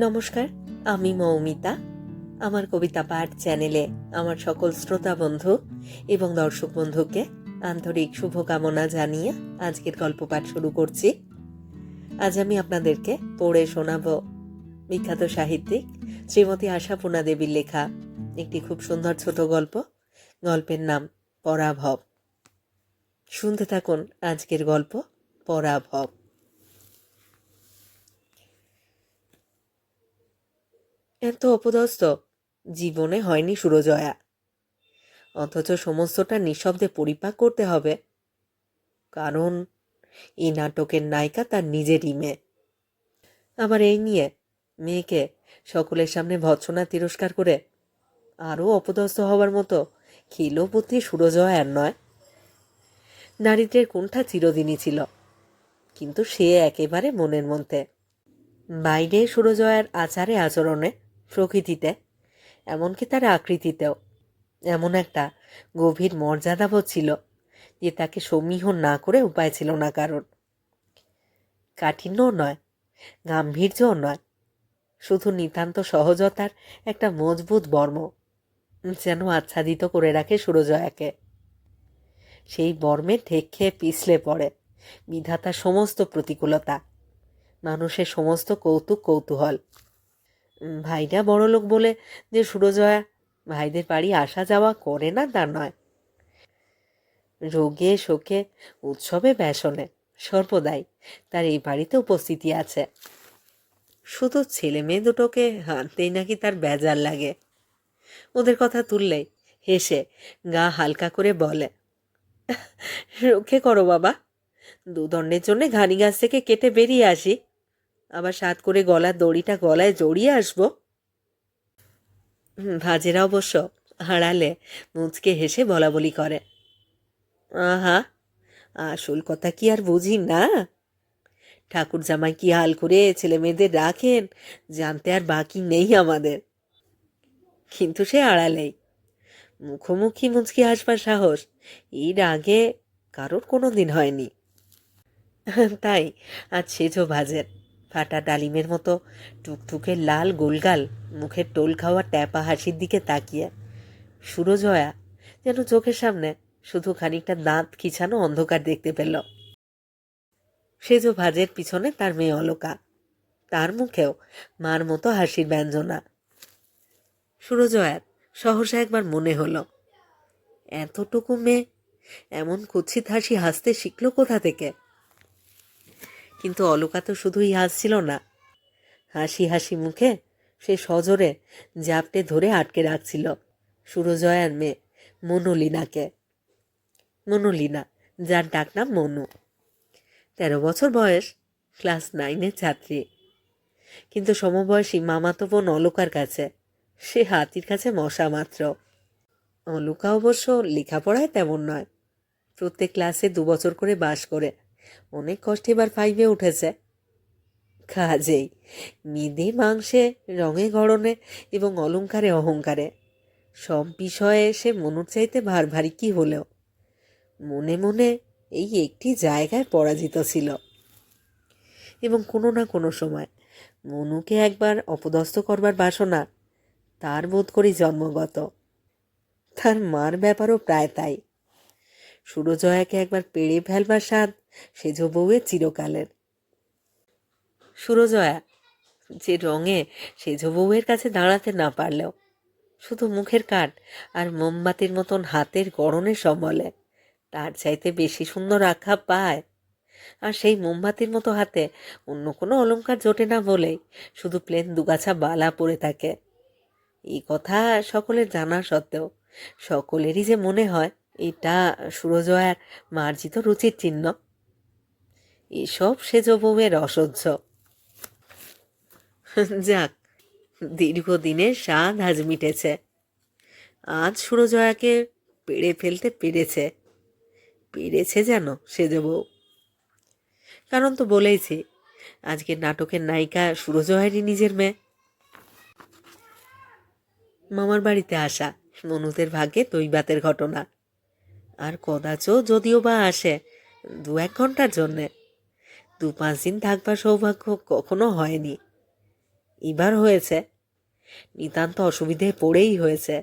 নমস্কার, আমি মৌমিতা। আমার কবিতা পাঠ চ্যানেলে আমার সকল শ্রোতা বন্ধু এবং দর্শক বন্ধুকে আন্তরিক শুভকামনা জানিয়ে আজকের গল্প পাঠ শুরু করছি। আজ আমি আপনাদেরকে পড়ে শোনাব বিখ্যাত সাহিত্যিক শ্রীমতী আশাপূর্ণা দেবীর লেখা একটি খুব সুন্দর ছোট গল্প। গল্পের নাম পরাভব। শুনতে থাকুন আজকের গল্প পরাভব। এত অপদস্থ? জীবনে হয়নি সুরজয়া। অথচ সমস্তটা নিঃশব্দে পরিপাক করতে হবে। কারণ, এই নাটকের নায়িকা তার নিজেরই মেয়ে। আবার এই নিয়ে মেয়েকে সকলের সামনে ভৎসনা তিরস্কার করে আরও অপদস্থ হওয়ার মতো খিলো বুদ্ধি সুরজয়ার নয়। দারিদ্রের কোনটা চিরদিনই ছিল, কিন্তু সে একেবারে মনের মধ্যে। বাইরে সুরজয়ার আচারে আচরণে প্রকৃতিতে, এমনকি তার আকৃতিতেও। এমন একটা গভীর মর্যাদাবোধ ছিল যে তাকে সমীহ না করে উপায় ছিল না কারণ কাঠিন্যও নয়, গাম্ভীর্যও নয়, শুধু নিতান্ত সহজতার একটা মজবুত বর্ম যেন আচ্ছাদিত করে রাখে সুরজয়াকে। সেই বর্মে ঠেক খেয়ে পিছলে পড়ে বিধাতার সমস্ত প্রতিকূলতা, মানুষের সমস্ত কৌতুক কৌতূহল। ভাইরা বড়লোক বলে যে সুরজয়া, ভাইদের বাড়ি আসা যাওয়া করে না তা নয়। রোগে শোকে, উৎসবে ব্যসনে সর্বদাই তার এই বাড়িতে উপস্থিতি আছে। শুধু ছেলে মেয়ে দুটোকে হাঁটতেই নাকি তার বেজার লাগে। ওদের কথা তুললেই হেসে গা হালকা করে বলে, রক্ষে করো বাবা দুদণ্ডের জন্যে ঘানি গাছ থেকে কেটে বেরিয়ে আসি। আবার সাত করে গলার দড়িটা গলায় জড়িয়ে আসব। ভাজেরা অবশ্য হারালে মুচকে হেসে বলা বলি করে। আহা, আসল কথা কি আর বুঝি না? ঠাকুর জামাই কি হাল করে ছেলে মেয়েদের রাখেন? জানতে আর বাকি নেই আমাদের। কিন্তু সে আড়ালেই। মুখোমুখি মুচকি হাসবার সাহস এর আগে কারোর কোনো দিন হয়নি। তাই, আজ সেজো ভাজের। ফাটা ডালিমের মতো টুকটুকে লাল গোলগাল মুখের টোল খাওয়া ট্যাপা হাসির দিকে তাকিয়ে। সুরজয়া যেন চোখের সামনে শুধু খানিকটা দাঁত খিছানো অন্ধকার দেখতে পেল। সেজো ভাজের পিছনে তার মেয়ে অলকা। তার মুখেও মার মতো হাসির ব্যঞ্জনা। সুরজয়ার সহসা একবার মনে হলো, এতটুকু মেয়ে, এমন কুৎসিত হাসি হাসতে শিখলো কোথা থেকে? কিন্তু অলকা তো শুধুই হাসছিল না। হাসি হাসি মুখে সে সজোরে জাপটে ধরে আটকে রাখছিল সুরজয়ার মেয়ে, মনুলিনাকে। মনুলিনা, যার ডাকনাম মনু। তেরো বছর বয়স, ক্লাস নাইনের ছাত্রী। কিন্তু সমবয়সী মামাতো বোন অলকার কাছে, সে হাতির কাছে মশা মাত্র। অলকা অবশ্য লেখাপড়ায় তেমন নয়। প্রত্যেক ক্লাসে দু বছর করে বাস করে অনেক কষ্টে এবার ফাইভে উঠেছে। কাজেই মেদে, মাংসে, রঙে, গড়নে এবং অলংকারে, অহংকারে সব বিষয়ে সে মনুর চাইতে ভার ভারী কি হলেও মনে মনে এই একটি জায়গায় পরাজিত ছিল। এবং কোনো না কোনো সময় মনুকে একবার অপদস্থ করবার বাসনা তার বোধ করি জন্মগত। তার মার ব্যাপারও প্রায় তাই। সুরজয়াকে একবার পেড়ে ফেলবার স্বাদ সেজ বউয়ের চিরকালের। সুরজয়া, যে রঙে সেজ বউয়ের কাছে দাঁড়াতে না পারলেও শুধু মুখের কাঠ আর মোমবাতির মতন হাতের গড়নের সম্বলে তার চাইতে বেশি সুন্দর আখা পায়। আর সেই মোমবাতির মতো হাতে অন্য কোনো অলঙ্কার জোটে না বলেই শুধু প্লেন দুগাছা বালা পড়ে থাকে। এই কথা সকলের জানা সত্ত্বেও সকলেরই যে মনে হয় এটা সুরজয়ার মার্জিত রুচির চিহ্ন। এসব সেজ বউয়ের অসহ্য। যাক, দীর্ঘদিনের স্বাদ আজ মিটেছে। আজ সুরজয়াকে পেড়ে ফেলতে পেরেছে। পেরেছে যেন সেজ বউ। কারণ তো বলেইছি, আজকের নাটকের নায়িকা সুরজয়ারই নিজের মেয়ে। মামার বাড়িতে আসা, মনুদের ভাগ্যে দৈবাতের ঘটনা। আর কদাচও যদিও বা আসে, দু এক ঘণ্টার জন্যে। দু পাঁচ দিন থাকবার সৌভাগ্য কখনো হয়নি। এবার হয়েছে। নিতান্ত অসুবিধায় পড়েই হয়েছে।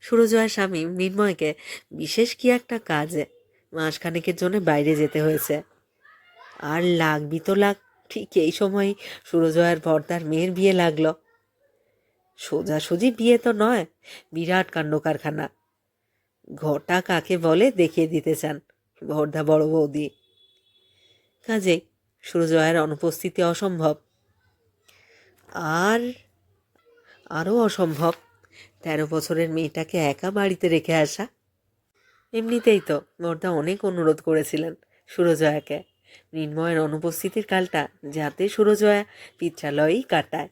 সুরজয়া স্বামী মৃন্ময়কে বিশেষ কি একটা কাজে মাসখানেকের জন্য বাইরে যেতে হয়েছে। আর লাগবি তো লাগ, ঠিক এই সময় সুরজয়ার ভর্তার মেয়ের বিয়ে লাগল। সোজাসুজি বিয়ে তো নয়, বিরাট কাণ্ড কারখানা ঘটা কাকে বলে দেখিয়ে দিতে চান ভর্দা বড় বৌদি। কাজেই সুরজয়ার অনুপস্থিতি অসম্ভব। আর আরও অসম্ভব, তেরো বছরের মেয়েটাকে একা বাড়িতে রেখে আসা। এমনিতেই তো বর্দা অনেক অনুরোধ করেছিলেন সুরজয়াকে। মৃন্ময়ের অনুপস্থিতির কালটা যাতে সুরজয়া পিত্রালয়েই কাটায়।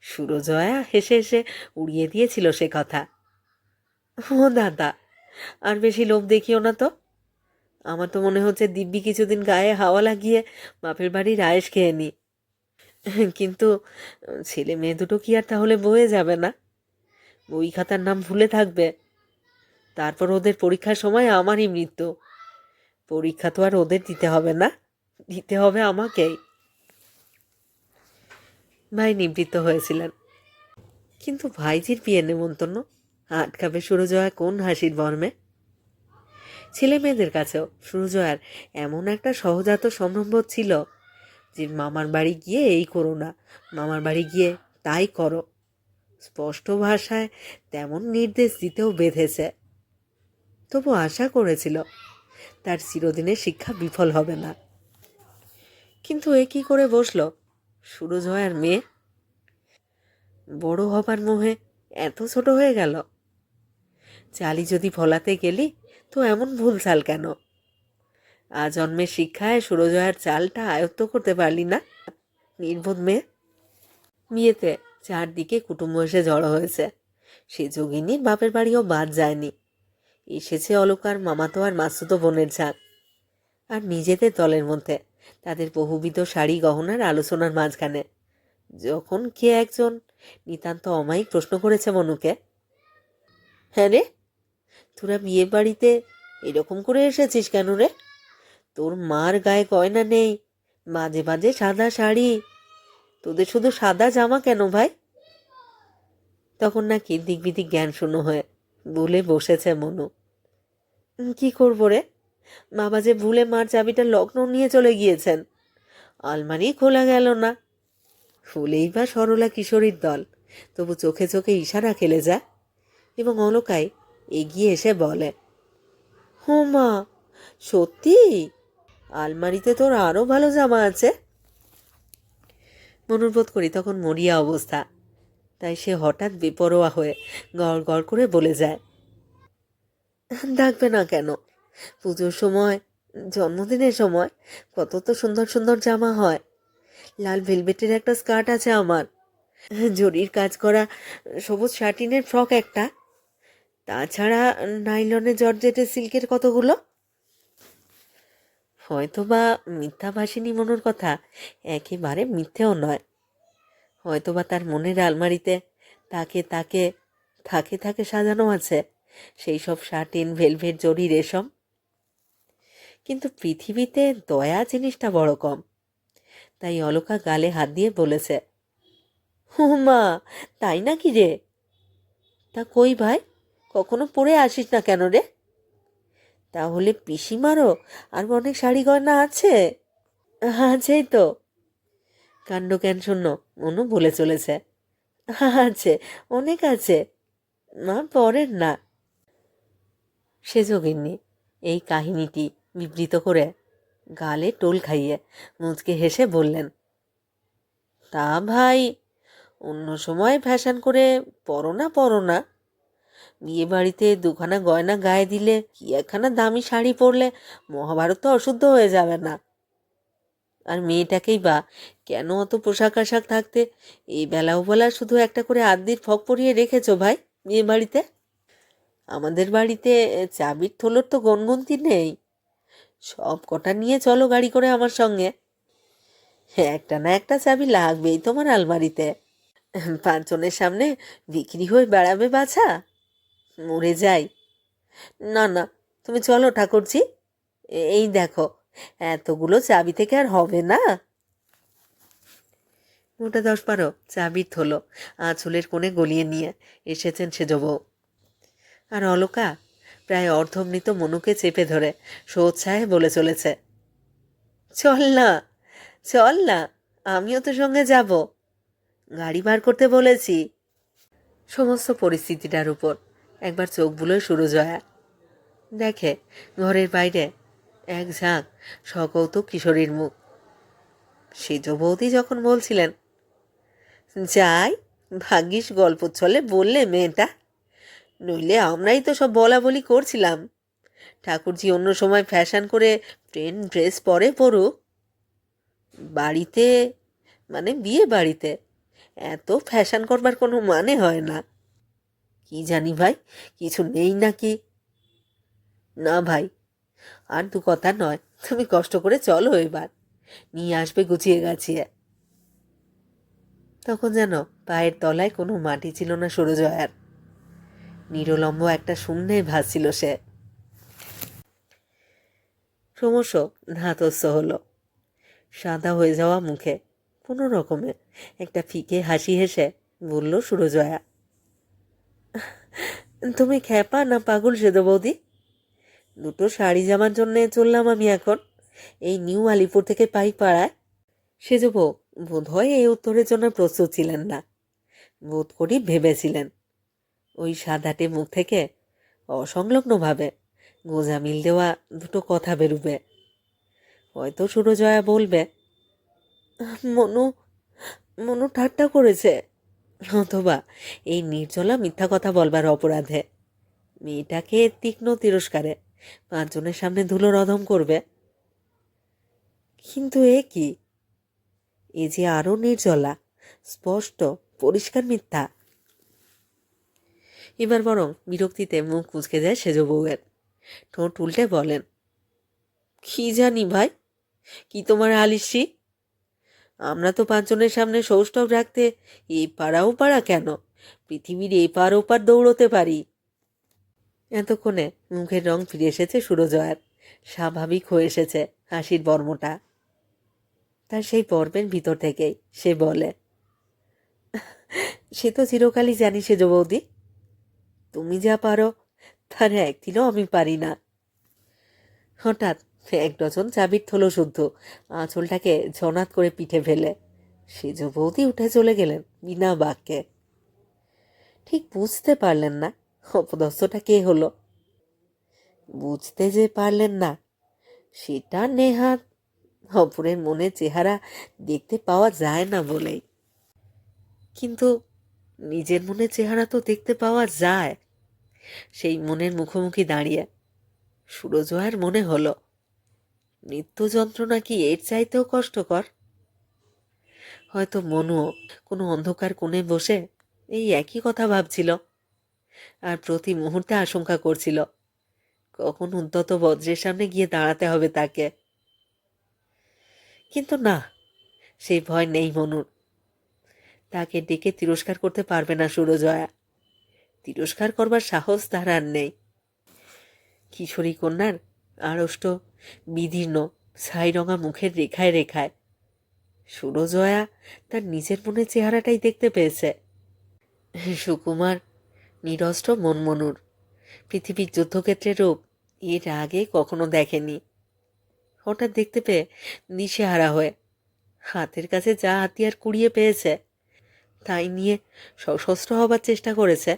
সুরজয়া হেসে হেসে উড়িয়ে দিয়েছিল সে কথা। ও দাদা, আর বেশি লোভ দেখিও না তো। আমার তো মনে হচ্ছে দিব্যি কিছুদিন গায়ে হাওয়া লাগিয়ে বাপের বাড়ির আয়েস খেয়ে নি। কিন্তু ছেলে মেয়ে দুটো কি আর তাহলে বয়ে যাবে না? বই খাতার নাম ভুলে থাকবে। তারপর ওদের পরীক্ষার সময় আমারই মৃত্যু। পরীক্ষা তো আর ওদের দিতে হবে না, দিতে হবে আমাকেই। ভাই নিবৃত্ত হয়েছিলেন। কিন্তু ভাইজির বিয়ে নেমন্তন্ন। আটকাবে সুরজয়া কোন হাসির বর্মে? ছেলে মেয়েদের কাছেও। সুরজয়ার এমন একটা সহজাত সম্ভ্রমবোধ ছিল যে মামার বাড়ি গিয়ে এই করো না, মামার বাড়ি গিয়ে তাই করো। স্পষ্ট ভাষায় তেমন নির্দেশ দিতেও বেঁধেছে। তবু আশা করেছিল তার চিরদিনের শিক্ষা বিফল হবে না। কিন্তু এ কি করে বসল সুরজয়ার মেয়ে? বড় হবার মোহে এত ছোট হয়ে গেল। চালি যদি ফলাতে গেলি, তো এমন ভুল চাল কেন? আজন্মের শিক্ষায় সুরজয়ার চালটা আয়ত্ত করতে পারলি না, নির্বোধ মেয়ে। বিয়েতে চারদিকে কুটুম্ব এসে জড়ো হয়েছে। সে যোগিনীর বাপের বাড়িও বাদ যায়নি। এসেছে অলকার মামাতো আর মাসুতো বোনের ঝাঁক। আর নিজেদের দলের মধ্যে তাদের বহুবিধ শাড়ি গহনার আলোচনার মাঝখানে। যখন কে একজন নিতান্ত অমায়িক প্রশ্ন করেছে মনুকে। হ্যাঁ রে তোরা বিয়ে বাড়িতে এরকম করে এসেছিস কেন রে? তোর মার গায়ে গয়না নেই মাঝে মাঝে সাদা শাড়ি। তোদের শুধু সাদা জামা কেন ভাই? তখন নাকি দিকবিদিক জ্ঞান শূন্য হয়ে বলে বসেছে মনু। "উম, কি করব রে? বাবা যে ভুলে মার চাবিটা লগ্ন নিয়ে চলে গিয়েছেন। আলমারি খোলা গেল না। ফুলেই বা সরলা কিশোরীর দল তবু চোখে চোখে ইশারা খেলে যায়। এবং অলকায় এগিয়ে এসে বলে, হো মা, সত্যি? আলমারিতে তোর আরও ভালো জামা আছে? মনুরবোধ করি তখন মরিয়া অবস্থা। তাই সে হঠাৎ বেপরোয়া হয়ে গড় গড় করে বলে যায়, ডাকবে না কেন? পুজোর সময়, জন্মদিনের সময় কত তো সুন্দর সুন্দর জামা হয়। লাল ভেলভেটের একটা স্কার্ট আছে আমার। জরির কাজ করা সবুজ শাটিনের ফ্রক একটা। তাছাড়া নাইলনের জর্জেটের সিল্কের কতগুলো? হয়তো বা মিথ্যা ভাসিনী মনোর কথা, একেবারে মিথ্যেও নয়। হয়তোবা তার মনের আলমারিতে তাকে তাকে থাকে থাকে সাজানো আছে, সেই সব শার্টিন, ভেলভেট, জরি, রেশম। কিন্তু পৃথিবীতে দয়া জিনিসটা বড় কম। তাই অলকা গালে হাত দিয়ে বলেছে, হুমা, তাই নাকি রে? তা কই ভাই? কখনো পরে আসিস না কেন রে? তাহলে পিসিমারও আর অনেক শাড়ি গয়না আছে? আছেই তো। কাণ্ড জ্ঞান শূন্য? অনু বলে চলেছে। আছে, অনেক আছে। মা পরের না। সে যোগিনী, এই কাহিনীটি বিবৃত করে গালে টোল খাইয়ে মুচকে হেসে বললেন, তা ভাই, অন্য সময় ফ্যাশন করে পরো না পরো না। বিয়ে বাড়িতে দুখানা গয়না গায়ে দিলে কি একখানা দামি শাড়ি পরলে মহাভারত তো অশুদ্ধ হয়ে যাবে না? আর মেয়েটাকেই বা কেন অত পোশাক আশাক থাকতে? এই বেলা ও বেলা শুধু একটা করে আদ্যির ফক পরিয়ে রেখেছো ভাই বিয়ে বাড়িতে? আমাদের বাড়িতে চাবির থলোর তো গনগন্তি নেই। সব কটা নিয়ে চলো গাড়ি করে আমার সঙ্গে। একটা না একটা চাবি লাগবেই তোমার আলমারিতে। পাঁচজনের সামনে বিক্রি হয়ে বেড়াবে বাছা? মরে যাই। না না, তুমি চলো ঠাকুরজি। এই দেখো, এতগুলো চাবি থেকে আর হবে না। মোটা দশ বারো চাবির থলো, আঁচলের কোণে গলিয়ে নিয়ে এসেছেন সেজ বউ আর অলকা, প্রায় অর্ধমৃত মনুকে চেপে ধরে সোৎসাহে বলে চলেছে, চল না চল না, আমিও তো সঙ্গে যাব। গাড়ি বার করতে বলেছি। সমস্ত পরিস্থিতিটার উপর একবার চোখ শুরু জয়া দেখে ঘরের বাইরে এক ঝাঁক সকৌতুক কিশোরীর মুখ। সেজ বৌদি যখন বলছিলেন, যাই, ভাগ্যিস গল্প চলে বললে মেয়েটা। নইলে আমরাই তো সব বলা বলি করছিলাম। ঠাকুরজি অন্য সময় ফ্যাশন করে ট্রেন ড্রেস পরে পরুক। বাড়িতে মানে বিয়ে বাড়িতে, এত ফ্যাশন করবার কোনো মানে হয় না। কি জানি ভাই, কিছু নেই নাকি? না ভাই, আর দু কথা নয়, তুমি কষ্ট করে চলো এবার। নিয়ে আসবে গুছিয়ে গাছিয়ে। তখন যেন পায়ের তলায় কোনো মাটি ছিল না সূর্যজয়ার নিরলম্ব একটা শূন্যে ভাসছিল সে। ক্রমশ ধাতস্থ হলো। সাদা হয়ে যাওয়া মুখে, কোনো রকমে। একটা ফিকে হাসি হেসে বলল সুরজয়া তুমি খ্যাপা না পাগল সেদো বৌদি? দুটো শাড়ি জামার জন্য চললাম আমি এখন। এই নিউ আলিপুর থেকে পাই পাড়ায় সেজ বউ, বোধহয় এই উত্তরের জন্য প্রস্তুত ছিলেন না। বোধ করি ভেবেছিলেন। ওই সাদাটে মুখ থেকে অসংলগ্নভাবে গোজা মিল দেওয়া দুটো কথা বেরুবে। হয়তো সুরজয়া বলবে, মনু মনু ঠাট্টা করেছে। অথবা এই নির্জলা মিথ্যা কথা বলবার অপরাধে। মেয়েটাকে তীক্ষ্ণ তিরস্কারে পাঁচজনের সামনে ধুলো রধম করবে। কিন্তু এ কি? এ যে আরও নির্জলা, স্পষ্ট, পরিষ্কার মিথ্যা। এবার বরং বিরক্তিতে মুখ কুচকে যায় সেজ বউয়ের। ঠোঁট উল্টে বলেন, কি জানি ভাই, কি তোমার আলিসি? আমরা তো পাঁচজনের সামনে সৌষ্ঠব রাখতে এই পাড়া ও পাড়া কেন? পৃথিবীর এই পার ওপার দৌড়তে পারি। এতক্ষণে মুখের রং ফিরে এসেছে সুরজয়ার। স্বাভাবিক হয়ে এসেছে হাসির বর্মটা। তার সেই পর্বের ভিতর থেকেই সে বলে, সে তো চিরকালই জানি সে বৌদি। তুমি যা পারো, তার একদিনও আমি পারি না। হঠাৎ এক ডজন চাবির থলো শুদ্ধ। আঁচলটাকে ঝনাত করে পিঠে ফেলে। সেজ বৌদি উঠে চলে গেলেন বিনা বাক্যে ঠিক বুঝতে পারলেন না অপদস্থটা কে হলো। বুঝতে যে পারলেন না, সেটা নেহাত অপরের মনের চেহারা দেখতে পাওয়া যায় না বলেই। কিন্তু নিজের মনের চেহারা তো দেখতে পাওয়া যায়। সেই মনের মুখোমুখি দাঁড়িয়ে সুরজয়ার মনে হলো মৃত্যু যন্ত্রণা কি এর চাইতেও কষ্টকর? হয়তো মনুও কোনো অন্ধকার কোণে বসে এই একই কথা ভাবছিল আর প্রতি মুহূর্তে আশঙ্কা করছিল, কখন উদ্যত বজ্রের সামনে গিয়ে দাঁড়াতে হবে তাকে। কিন্তু না সেই ভয় নেই মনুর। তাকে ডেকে তিরস্কার করতে পারবে না সুরজয়া তিরস্কার করবার সাহস তার আর নেই। কিশোরী কন্যার আড়ষ্ট, বিদীর্ণ, ছাইরঙা মুখের রেখায় রেখায়। সুরজয়া তার নিজের মনের চেহারাটাই দেখতে পেয়েছে। সুকুমার নিরস্ত্র মনমনুর। পৃথিবীর যুদ্ধক্ষেত্রের রূপ এর আগে কখনো দেখেনি। হঠাৎ দেখতে পেয়ে দিশেহারা হয়ে হাতের কাছে যা হাতিয়ার কুড়িয়ে পেয়েছে, তাই নিয়ে সশস্ত্র হবার চেষ্টা করেছে।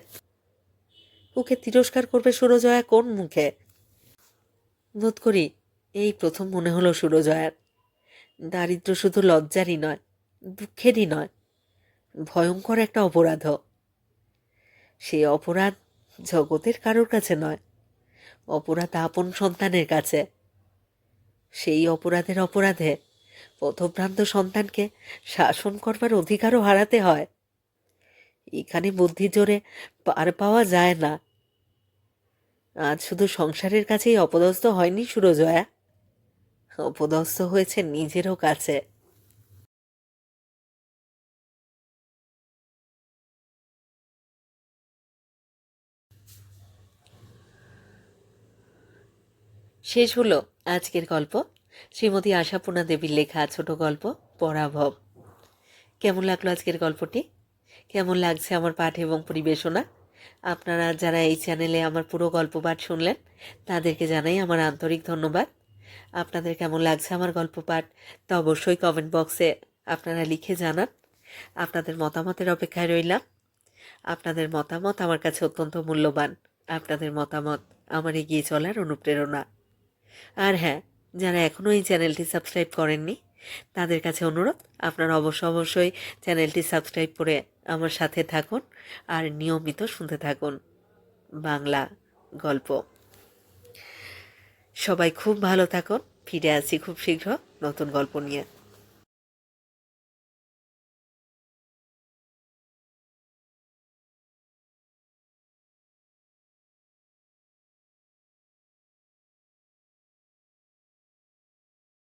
ওকে তিরস্কার করবে সুরজয়া কোন মুখে? বোধ করি এই প্রথম মনে হলো সুরজয়ার। দারিদ্র শুধু লজ্জারই নয়, দুঃখেরই নয়, ভয়ঙ্কর একটা অপরাধ। সেই অপরাধ জগতের কারোর কাছে নয়, অপরাধ আপন সন্তানের কাছে। সেই অপরাধের অপরাধে পথভ্রান্ত সন্তানকে শাসন করবার অধিকারও হারাতে হয়। এখানে বুদ্ধি জোরে পার পাওয়া যায় না। আজ শুধু সংসারের কাছেই অপদস্থ হয়নি সুরজয়া। অপদস্থ হয়েছে নিজেরও কাছে। শেষ হলো আজকের গল্প। শ্রীমতী আশাপূর্ণা দেবীর লেখা ছোট গল্প, পরাভব। কেমন লাগল আজকের গল্পটি? কেমন লাগছে আমার পাঠ এবং পরিবেশনা? আপনারা যারা এই চ্যানেলে আমার পুরো গল্প পাঠ শুনলেন, তাদেরকে জানাই আমার আন্তরিক ধন্যবাদ। আপনাদের কেমন লাগছে আমার গল্প পাঠ তা অবশ্যই কমেন্ট বক্সে আপনারা লিখে জানান। আপনাদের মতামতের অপেক্ষায় রইলাম। আপনাদের মতামত আমার কাছে অত্যন্ত মূল্যবান। আপনাদের মতামত আমার এগিয়ে চলার অনুপ্রেরণা। আর হ্যাঁ যারা এখনও এই চ্যানেলটি সাবস্ক্রাইব করেননি তাদের কাছে অনুরোধ, আপনারা অবশ্য অবশ্যই চ্যানেলটি সাবস্ক্রাইব করে আমার সাথে থাকুন আর নিয়মিত শুনতে থাকুন বাংলা গল্প। সবাই খুব ভালো থাকুন, ফিরে আসি খুব শীঘ্র নতুন গল্প নিয়ে।